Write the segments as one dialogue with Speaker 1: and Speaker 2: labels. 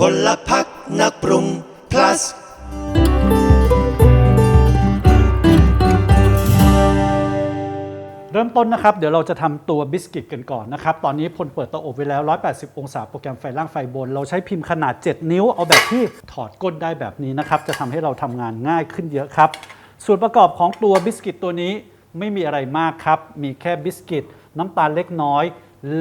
Speaker 1: พลพักนักปรุง plus
Speaker 2: เริ่มต้นนะครับ เดี๋ยวเราจะทำตัวบิสกิตกันก่อนนะครับ ตอนนี้พลเปิดเตาอบไว้แล้ว 180 องศาโปรแกรมไฟล่างไฟบน เราใช้พิมพ์ขนาด 7 นิ้ว เอาแบบที่ถอดก้นได้แบบนี้นะครับ จะทำให้เราทำงานง่ายขึ้นเยอะครับ ส่วนประกอบของตัวบิสกิตตัวนี้ไม่มีอะไรมากครับ มีแค่บิสกิตน้ำตาลเล็กน้อย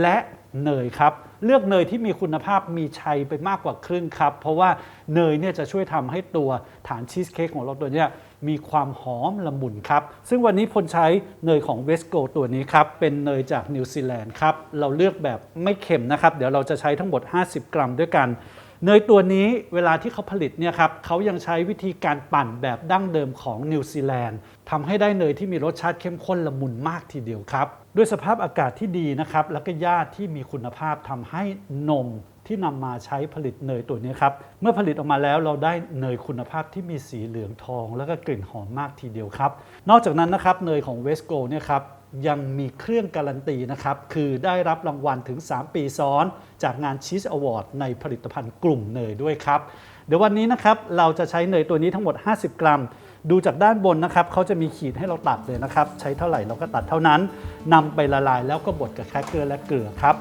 Speaker 2: และเนยครับ เลือกเนยที่มีคุณภาพมีชัยไปมากกว่าครึ่งครับ เพราะว่าเนยเนี่ยจะช่วยทำให้ตัวฐานชีสเค้กของเราตัวเนี้ยมีความหอมละมุนครับ ซึ่งวันนี้พลใช้เนยของเวสโกตัวนี้ครับ เป็นเนยจากนิวซีแลนด์ครับ เราเลือกแบบไม่เค็มนะครับ เดี๋ยวเราจะใช้ทั้งหมด 50 กรัมด้วยกัน เนยตัวนี้เวลาที่เขาผลิตเนี่ยครับเขายังใช้วิธีการปั่นแบบดั้งเดิมของนิวซีแลนด์ทำให้ได้เนยที่มีรสชาติเข้มข้นละมุนมากทีเดียวครับ ด้วยสภาพอากาศที่ดีนะครับแล้วก็หญ้าที่มีคุณภาพทำให้นมที่นำมาใช้ผลิตเนยตัวนี้ครับ เมื่อผลิตออกมาแล้วเราได้เนยคุณภาพที่มีสีเหลืองทอง แล้วก็กลิ่นหอมมากทีเดียวครับ นอกจากนั้นนะครับเนยของเวสโกเนี่ยครับ ยังมีเครื่องการันตีนะครับ คือได้รับรางวัลถึง 3 ปีซ้อน จากงานชีสอวอร์ดในผลิตภัณฑ์กลุ่มเนยด้วยครับ เดี๋ยววันนี้นะครับ เราจะใช้เนยตัวนี้ทั้งหมด 50 กรัม ดูจากด้านบนนะครับเขาจะมีขีดให้เราตัดเลยนะครับ ใช้เท่าไหร่เราก็ตัดเท่านั้นนำไปละลายแล้วก็บดกับแครกเกอร์และเกลือครับ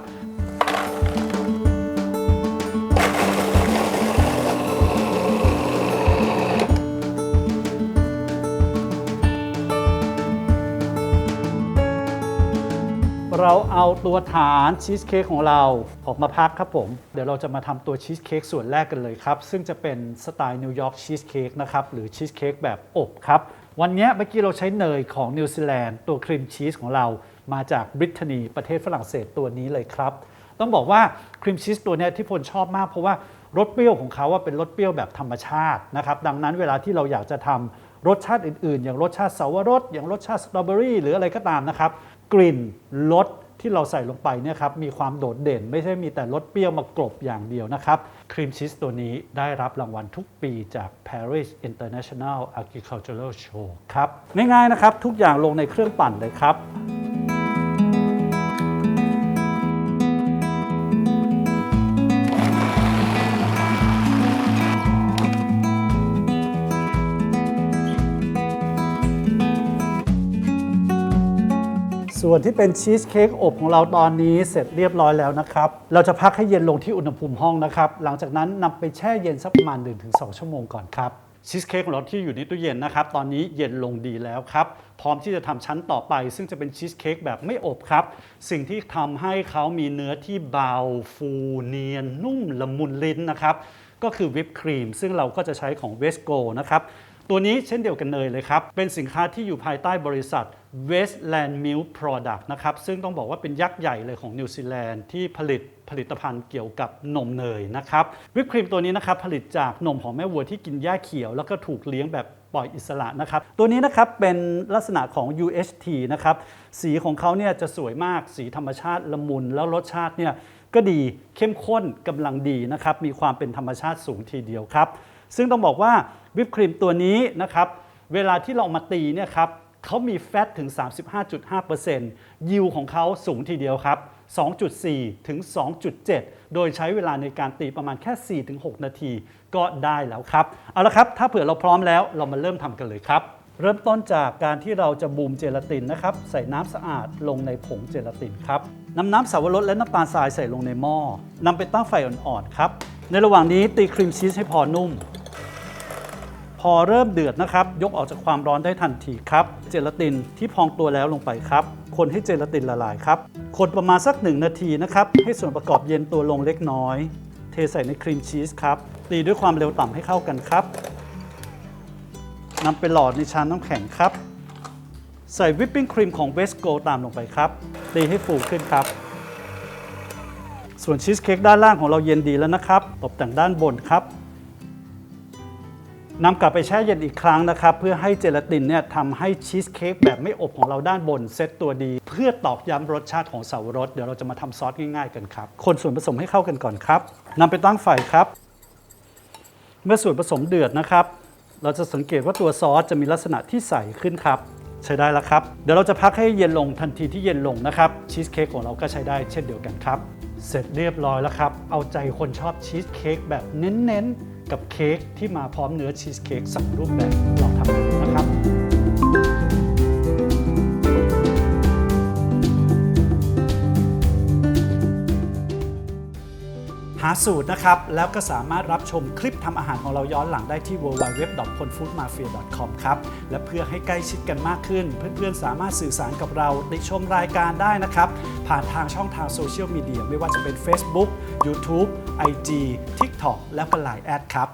Speaker 2: เอาตัวฐานชีสเค้กของเราออกมาพักครับผม เดี๋ยวเราจะมาทำตัวชีสเค้กส่วนแรกกันเลยครับ ซึ่งจะเป็นสไตล์นิวยอร์กชีสเค้กนะครับหรือชีสเค้กแบบอบครับ วันนี้เมื่อกี้เราใช้เนยของนิวซีแลนด์ตัวครีมชีสของเรามาจากบริเตนีประเทศฝรั่งเศสตัวนี้เลยครับ ต้องบอกว่าครีมชีสตัวนี้ที่พลชอบมากเพราะว่ารสเปรี้ยวของเขาว่าเป็นรสเปรี้ยวแบบธรรมชาตินะครับดังนั้นเวลาที่เราอยากจะทำรสชาติอื่นๆ อย่างรสชาติสาวรสอย่างรสชาติสตรอเบอรี่หรืออะไรก็ตามนะครับ กลิ่นรส ที่เราใส่ลงไปเนี่ยครับมีความโดดเด่น ไม่ใช่มีแต่รสเปรี้ยวมากรบอย่างเดียวนะครับครีมชีสตัวนี้ได้รับรางวัลทุกปีจาก Paris International Agricultural Show ครับง่ายๆนะครับทุกอย่างลงในเครื่องปั่นเลยครับ ส่วนที่เป็นชีสเค้กอบของเราตอนนี้เสร็จเรียบร้อยแล้วนะครับ เราจะพักให้เย็นลงที่อุณหภูมิห้องนะครับ หลังจากนั้นนำไปแช่เย็นสักประมาณ 1-2 ชั่วโมงก่อนครับ ชีสเค้กของเราที่อยู่ในตู้เย็นนะครับ ตอนนี้เย็นลงดีแล้วครับ พร้อมที่จะทำชั้นต่อไป ซึ่งจะเป็นชีสเค้กแบบไม่อบครับ สิ่งที่ทำให้เขามีเนื้อที่เบา ฟูเนียน นุ่มละมุนลิ้นนะครับ ก็คือวิปครีม ซึ่งเราก็จะใช้ของเวสโกนะครับ ตัวนี้เช่นเดียวกันเลยเลยครับ เป็นสินค้าที่อยู่ภายใต้บริษัท Westland Milk Product นะครับ ซึ่งต้องบอกว่าเป็นยักษ์ใหญ่เลยของนิวซีแลนด์ที่ผลิตผลิตภัณฑ์เกี่ยวกับนมเนยนะครับวิปครีมตัวนี้นะครับผลิตจากนมของแม่วัวที่กินหญ้าเขียว แล้วก็ถูกเลี้ยงแบบปล่อยอิสระนะครับ ตัวนี้นะครับเป็นลักษณะของ UHT นะครับ สีของเขาเนี่ยจะสวยมาก สีธรรมชาติละมุน แล้วรสชาติเนี่ยก็ดีเข้มข้นกำลังดีนะครับ มีความเป็นธรรมชาติสูงทีเดียวครับ ซึ่งต้องบอกว่าวิปครีมตัวนี้นะครับเวลาที่เราเอามาตีเนี่ยครับเขามีแฟตถึง 35.5%ยิวของเขาสูงทีเดียวครับ 2.4 ถึง 2.7 โดยใช้เวลาในการตีประมาณแค่ 4-6 นาทีก็ได้แล้วครับ เอาละครับ ถ้าเผื่อเราพร้อมแล้วเรามาเริ่มทำกันเลยครับ เริ่มต้นจากการที่เราจะบูมเจลาตินนะครับ ใส่น้ำสะอาดลงในผงเจลาตินครับนำน้ำสาวรสและน้ำตาลทรายใส่ลงในหม้อนำไปตั้งไฟอ่อนๆครับ ในระหว่างนี้ตีครีมชีสให้พอนุ่ม พอเริ่มเดือดนะครับ ยกออกจากความร้อนได้ทันทีครับ เจลาตินที่พองตัวแล้วลงไปครับ คนให้เจลาตินละลายครับ คนประมาณสักหนึ่งนาทีนะครับ ให้ส่วนประกอบเย็นตัวลงเล็กน้อย เทใส่ในครีมชีสครับ ตีด้วยความเร็วต่ำให้เข้ากันครับนำไปหลอดในชานน้ำแข็งครับ ใส่วิปปิ้งครีมของเวสโกตามลงไปครับ ตีให้ฟูขึ้นครับ ส่วนชีสเค้กด้านล่างของเราเย็นดีแล้วนะครับ ตกแต่งด้านบนครับ นำกลับไปแช่เย็นอีกครั้งนะครับ เพื่อให้เจลาตินเนี่ยทำให้ชีสเค้กแบบไม่อบของเราด้านบนเซตตัวดี เพื่อตอกย้ำรสชาติของเสาวรส เดี๋ยวเราจะมาทำซอสง่ายๆกันครับ คนส่วนผสมให้เข้ากันก่อนครับนำไปตั้งไฟครับ เมื่อส่วนผสมเดือดนะครับ เราจะสังเกตว่าตัวซอสจะมีลักษณะที่ใสขึ้นครับ ใช้ได้แล้วครับ เดี๋ยวเราจะพักให้เย็นลงทันทีที่เย็นลงนะครับชีสเค้กของเราก็ใช้ได้เช่นเดียวกันครับ เสร็จเรียบร้อยแล้วครับ เอาใจคนชอบชีสเค้กแบบเน้นๆ กับเค้กที่มาพร้อมเนื้อชีสเค้กสองรูปแบบลองทำกันดูนะครับหาสูตรนะครับ แล้วก็สามารถรับชมคลิปทำอาหารของเราย้อนหลังได้ที่ www.ponfoodmafia.com ครับ และเพื่อให้ใกล้ชิดกันมากขึ้น เพื่อนๆ สามารถสื่อสารกับเราในชมรายการได้นะครับ ผ่านทางช่องทางโซเชียลมีเดียไม่ว่าจะเป็น Facebook YouTube IG TikTok และเป็นไลน์แอดครับ